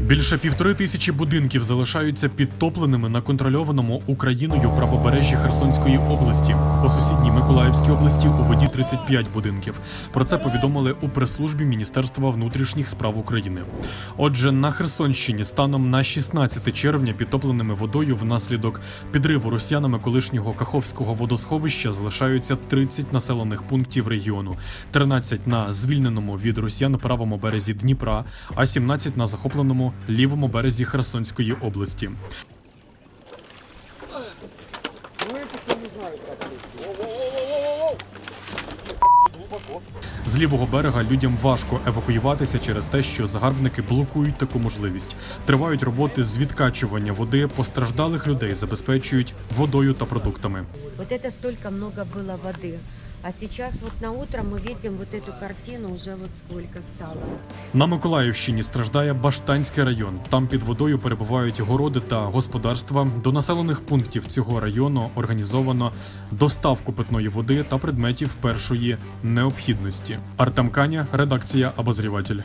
Більше півтори тисячі будинків залишаються підтопленими на контрольованому Україною правобережжі Херсонської області. У сусідній Миколаївській області у воді 35 будинків. Про це повідомили у прес-службі Міністерства внутрішніх справ України. Отже, на Херсонщині станом на 16 червня підтопленими водою внаслідок підриву росіянами колишнього Каховського водосховища залишаються 30 населених пунктів регіону, 13 на звільненому від росіян правому березі Дніпра, а 17 на захопленому лівому березі Херсонської області. З лівого берега людям важко евакуюватися через те, що загарбники блокують таку можливість. Тривають роботи з відкачування води. Постраждалих людей забезпечують водою та продуктами. Вот это столько много было воды. А сейчас вот на утро мы видим вот эту картину, уже вот сколько стало. На Миколаївщині страждає Баштанський район. Там під водою перебувають городи та господарства. До населених пунктів цього району організовано доставку питної води та предметів першої необхідності. Артем Каня, редакція Обозріватель.